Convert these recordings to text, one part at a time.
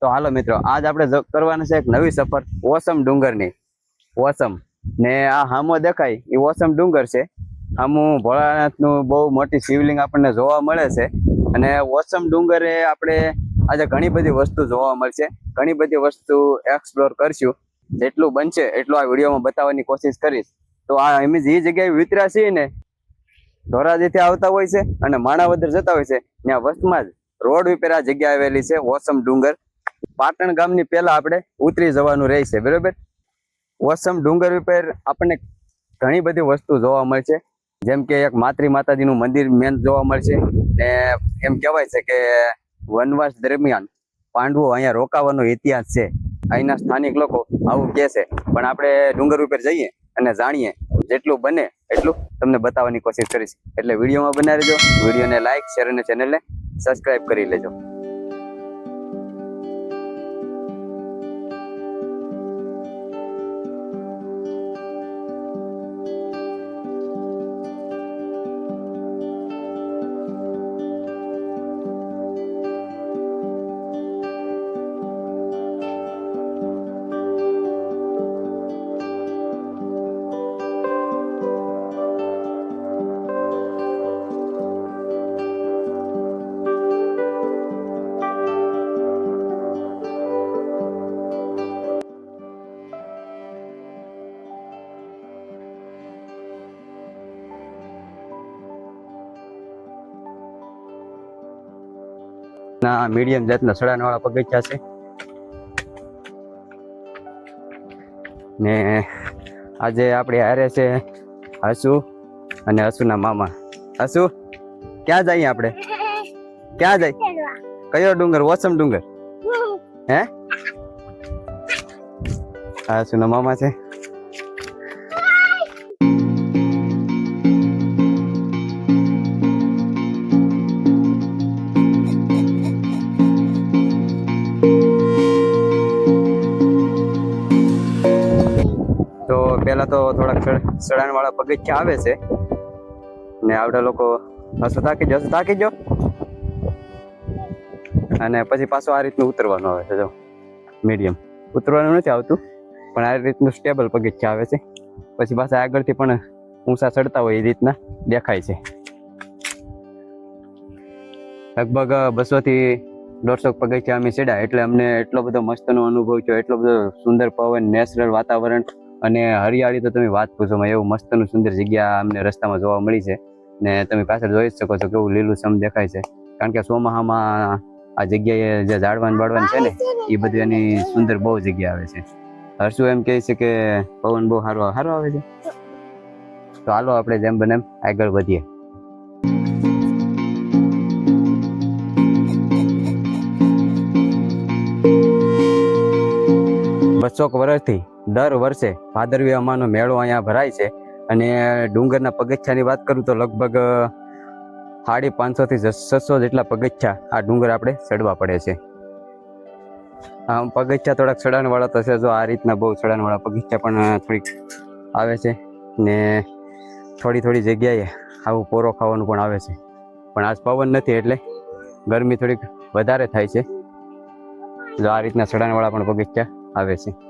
તો હાલો મિત્રો, આજ આપણે કરવાની છે એક નવી સફર, ઓસમ ડુંગરની. ઓસમ. ને આ હામો દેખાય, એ ઓસમ ડુંગર છે. હામું ભોળાનાથનું બહુ મોટી શિવલિંગ આપણને જોવા મળે છે. અને ઓસમ ડુંગરે આપણે આજે ઘણી બધી વસ્તુ જોવા મળશે. ઘણી બધી વસ્તુ એક્સપ્લોર કરશું. જેટલું બનશે એટલું આ વિડીયોમાં બતાવવાની કોશિશ કરીશ. તો આ અમે જે જગ્યાએ વિતર્યા છીએ ને, ધોરાજીથી આવતા હોય છે અને માણાવદર જતા હોય છે. ત્યાં વસ્તમાં જ રોડ ઉપર આ જગ્યા આવેલી છે, ઓસમ ડુંગર. પાટણ ગામની પહેલા આપણે ઉતરી જવાનું રહેશે, બરોબર? ઓસમ ડુંગર ઉપર આપણને ઘણી બધી વસ્તુ જોવા મળશે. જેમ કે એક માતૃ માતાજીનું મંદિર મેન જોવા મળશે ને એમ કહેવાય છે કે વનવાસ દરમિયાન પાંડવો અહીંયા રોકાવાનો ઇતિહાસ છે. અહીંના સ્થાનિક લોકો આવું કહે છે. પણ આપણે ડુંગર ઉપર જઈએ અને જાણીએ જેટલું બને એટલું તમને બતાવવાની કોશિશ કરીશ. એટલે વિડીયોમાં બનાવી રહેજો વિડીયોને લાઇક શેર અને ચેનલને સબસ્ક્રાઇબ કરી લેજો. ના, મીડિયમ જાતના સડાન વાળા પગથિયા છે. ને આજે આપણે હારે છે હસુ અને હસુના મામા. હસુ ક્યાં જઈએ આપણે? ક્યાં જાય? કયો ડુંગર? ઓસમ ડુંગર? હે? હસુના મામા છે. થોડાક વાળા પગથિયા આવે છે? ને આવડા લોકો હસુ થાકી જો હસુ થાકી જો અને પછી પાછું આ રીતનું ઉતરવાનું આવે છે, જો. મીડિયમ. ઉતરવાનું નથી આવતું, પણ આ રીતનું સ્ટેબલ પગથિયા આવે છે? પછી પાછા આગળથી પણ ઊંચા ચડતા હોય એ રીતના દેખાય છે. લગભગ બસો થી દોઢસો પગથિયા અમે ચડ્યા, એટલે અમને એટલો બધો મસ્તનો અનુભવ થયો, એટલો બધો સુંદર પવન નેચરલ વાતાવરણ અને હરિયાળી તો તમે વાત પૂછો એવું મસ્તનું સુંદર જગ્યા અમને રસ્તામાં જોવા મળી છે. ને તમે પાછળ જોઈ શકો છો કેવું લીલુંછમ દેખાય છે. કારણ કે સોમાહામાં આ જગ્યાએ જે ઝાડવાન બાળવાન છે ને, એ બધું એની સુંદર બહુ જગ્યા આવે છે. હર્ષુ એમ કહે છે કે પવન બહુ સારો સારો આવે છે. તો હાલો આપણે જેમ બને આગળ વધીએ. બસો વર્ષથી દર વર્ષે ભાદરવી અમાનો મેળો અહીંયા ભરાય છે. અને ડુંગરના પગથિયાની વાત કરું તો લગભગ સાડી પાંચસોથી છસો જેટલા પગથિયા આ ડુંગર આપણે ચડવા પડે છે. આમ પગથિયા થોડાક ચડાણવાળા થશે જો આ રીતના બહુ ચડાણવાળા પગથિયા પણ થોડીક આવે છે. ને થોડી થોડી જગ્યાએ આવું પોરો ખાવાનું પણ આવે છે. પણ આજ પવન નથી એટલે ગરમી થોડીક વધારે થાય છે. જો આ રીતના સડાનવાળા પણ પગથિયા આવે છે.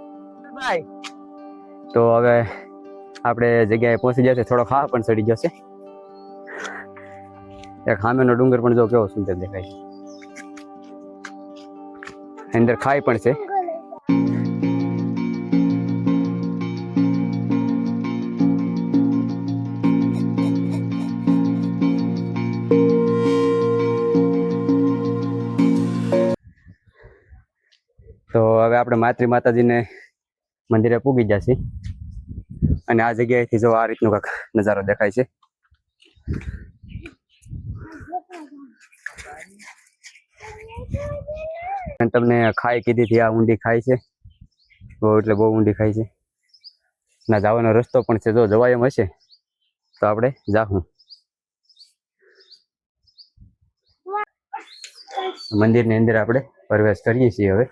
તો હવે આપણે જગ્યાએ પહોંચી જશે, થોડો ખા પણ ચડી જશે. એક હામેનો ડુંગર પણ જો કેવો સુંદર દેખાય અંદર ખાઈ પણ છે. તો હવે આપણે માતૃ માતાજીને મંદિરે પૂગી જશે અને આ જગ્યાએથી જો આ રીતનો કાંક નજારો દેખાય છે. તમને ખાઈ કીધી હતી, આ ઊંડી ખાઈ છે. બહુ એટલે બહુ ઊંડી ખાઈ છે. ના જવાનો રસ્તો પણ છે, જો જવાય એમ હશે, તો આપણે જાહું. મંદિરની અંદર આપણે પ્રવેશ કરીએ છીએ હવે.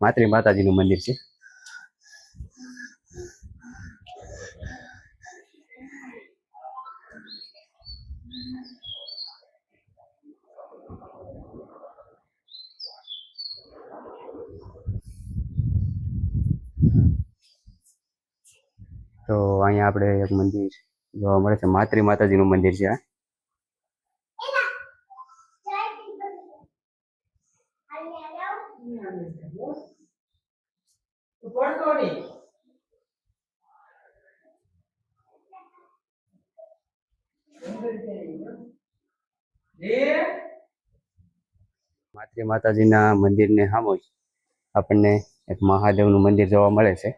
માત્રી માતાજીનું મંદિર છે. અહીંયા આપણે એક મંદિર જોવા મળે છે. માતૃ માતાજીનું મંદિર છે આ. માતૃ માતાજીના મંદિરને સામો આપણને એક મહાદેવનું મંદિર જોવા મળે છે.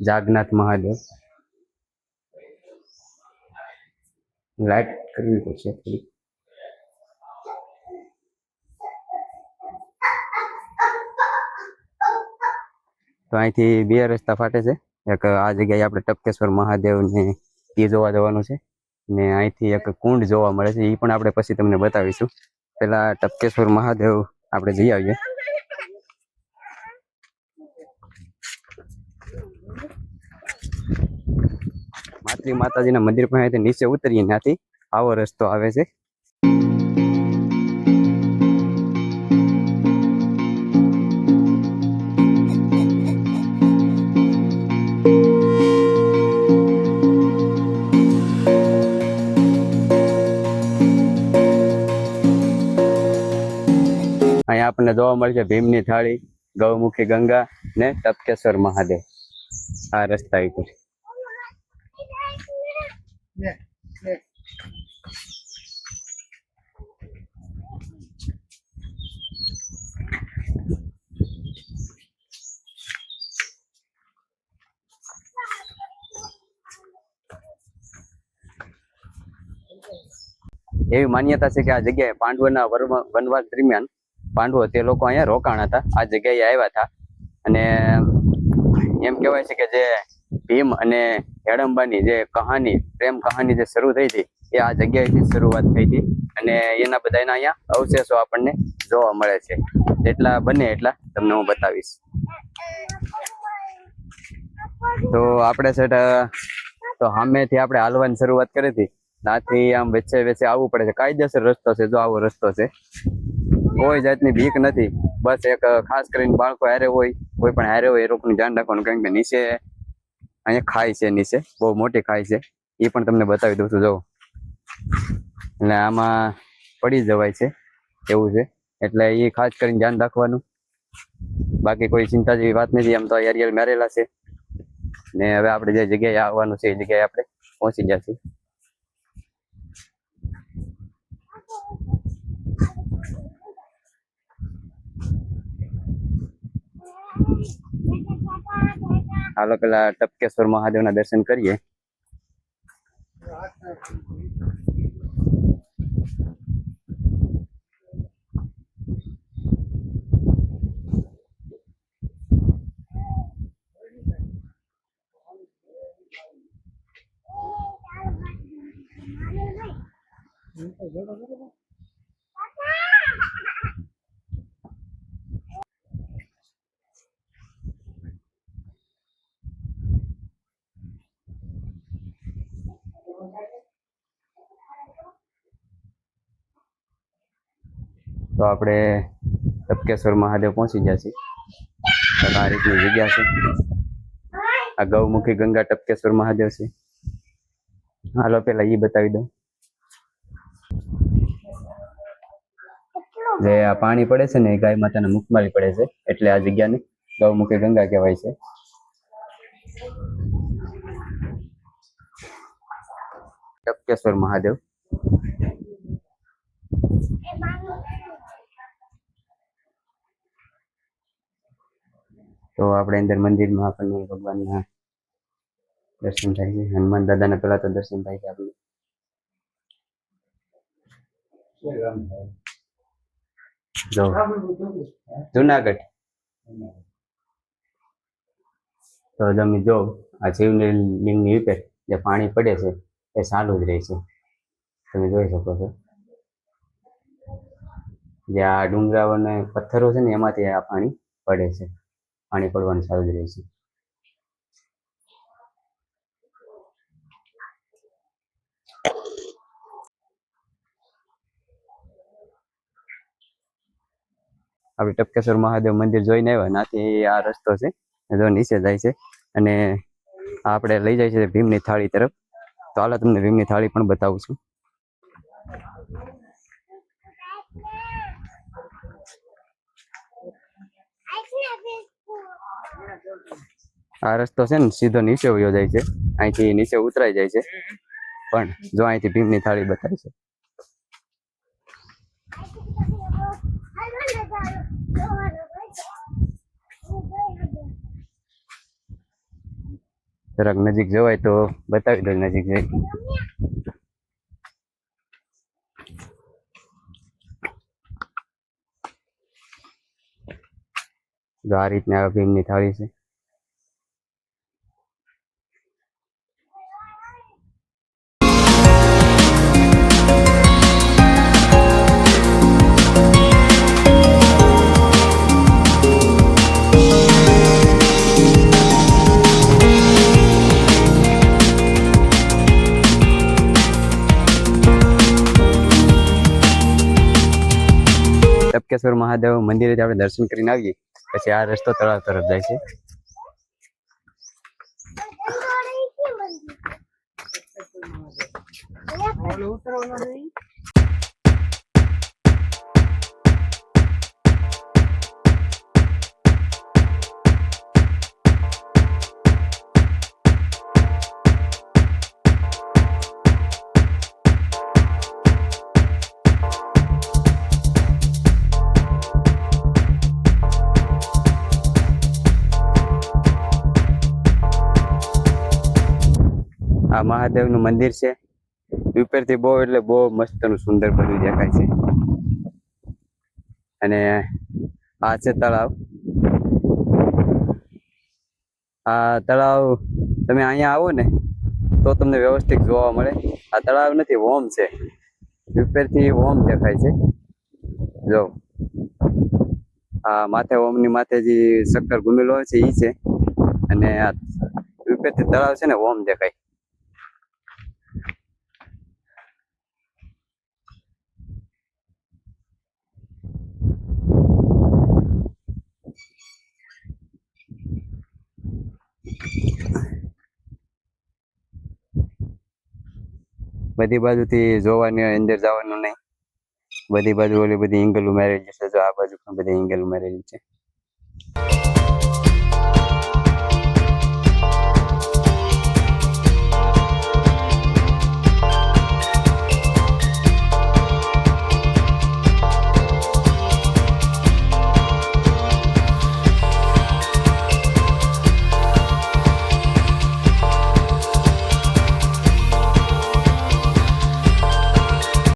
જાગનાથ મહાદેવ. લાઈટ કરવી પડશે થોડી તો અહીંથી બે રસ્તા ફાટે છે. એક આ જગ્યાએ આપણે ટપકેશ્વર મહાદેવને એ જોવા જવાનું છે. ને અહીંથી એક કુંડ જોવા મળે છે. એ પણ આપણે પછી તમને બતાવીશું. પેલા ટપકેશ્વર મહાદેવ આપણે જઈ આવીએ. માતૃ માતાજીના મંદિર પાસેથી નીચે ઉતરીએ ત્યાંથી આવો રસ્તો આવે છે. અહીંયા આપણને જોવા મળશે ભીમની થાળી, ગૌમુખી ગંગા ને ટપકેશ્વર મહાદેવ. આ રસ્તા ઉપર. એવી માન્યતા છે કે આ જગ્યાએ પાંડવોના વનવાસ દરમિયાન પાંડવો તે લોકો અહીંયા રોકાણ હતા. આ જગ્યાએ આવ્યા હતા અને એમ કહેવાય છે કે જે ભીમ અને હેડંબાની જે કહાની, પ્રેમ કહાની જે શરૂ થઈ હતી, એ આ જગ્યાએથી શરૂઆત થઈ હતી અને એના બધાના અહીંયા અવશેષો આપણને જોવા મળે છે. જેટલા બને એટલા તમને હું બતાવીશ. તો આપણે સેટ તો સામેથી આપણે હાલવાની શરૂઆત કરી હતી. ત્યાંથી આમ વેચે વેચે આવવું પડે છે. કાયદેસર રસ્તો છે, જો આવો રસ્તો છે. કોઈ જાતની ભીખ નથી. બસ એક ખાસ કરીને બાળકો હારે હોય, કોઈ પણ હારે હોય એ લોકોનું ધ્યાન રાખવાનું, કારણ કે નીચે અહીંયા ખાઈ છે નીચે, બહુ મોટી ખાઈ છે. એ પણ તમને બતાવી દઉં છું જો એટલે આમાં પડી જવાય છે, એવું છે. એટલે એ ખાસ કરીને ધ્યાન રાખવાનું. બાકી કોઈ ચિંતા જેવી વાત નથી એમ તો એરિયલ મેરેલા છે. ને હવે આપણે જે જગ્યાએ આવવાનું છે, એ જગ્યાએ આપણે પહોંચી ગયા છીએ. હાલો પેલા ટપકેશ્વર મહાદેવના દર્શન કરીએ તો આપણે ટપકેશ્વર મહાદેવ પહોંચી ગયા છીએ. આ રીતની જગ્યા છે. આ ગૌમુખી ગંગા ટપકેશ્વર મહાદેવ છે. હાલો, પેલા એ બતાવી દઉં. જે આ પાણી પડે છે ને, એ ગાય માતાના મુખમાલી પડે છે. એટલે આ જગ્યાને ગૌમુખી ગંગા કહેવાય છે. ટપકેશ્વર મહાદેવ. તો આપણે અંદર મંદિરમાં આપણને ભગવાનના દર્શન થાય છે. હનુમાન દાદાના પેલા તો દર્શન થાય છે આપણે જો, જુનાગઢ. તો તમે જો, આ શિવલિંગની ઉપર જે પાણી પડે છે, એ ચાલુ જ રહે છે. તમે જોઈ શકો છો. જે આ ડુંગરાઓને પથ્થરો છે ને, એમાંથી આ પાણી પડે છે. પાણી પડવાનું ચાલુ રહે છે. આપણે ટપકેશ્વર મહાદેવ મંદિર જોઈને આવ્યા નાથી આ રસ્તો છે, જો નીચે જાય છે, અને આપણે લઈ જાય છે ભીમની થાળી તરફ. તો હાલ તમને ભીમની થાળી પણ બતાવું છું. આ રસ્તો છે ને સીધો નીચે વયો જાય છે. અહીંથી નીચે ઉતરાઈ જાય છે. પણ જો અહીંથી ભીમની થાળી બતાવી છે. જરાક નજીક જવાય તો બતાવી દો નજીક જઈ. જો આ રીતના આ ભીમની થાળી છે તપકેશ્વર મહાદેવ મંદિરે આપણે દર્શન કરીને આવીએ પછી આ રસ્તો તળાવ તરફ જાય છે. મહાદેવનું મંદિર છે. ઉપરથી બહુ એટલે બહુ મસ્તનું સુંદર બધું દેખાય છે. અને આ છે તળાવ. આ તળાવ તમે અહીંયા આવો ને, તો તમને વ્યવસ્થિત જોવા મળે. આ તળાવ નથી હોમ છે. ઉપરથી હોમ દેખાય છે. જો. આ માથે ઓમની માથે જે શક્કર ગુમેલો હોય છે એ છે. અને આ ઉપરથી તળાવ છે ને હોમ દેખાય. બધી બાજુથી જોવાની અંદર જવાનું નહીં. બધી બાજુ ઓલી બધી એંગલ મારેલી છે, જો આ બાજુ પણ બધી એંગલો મારેલી છે.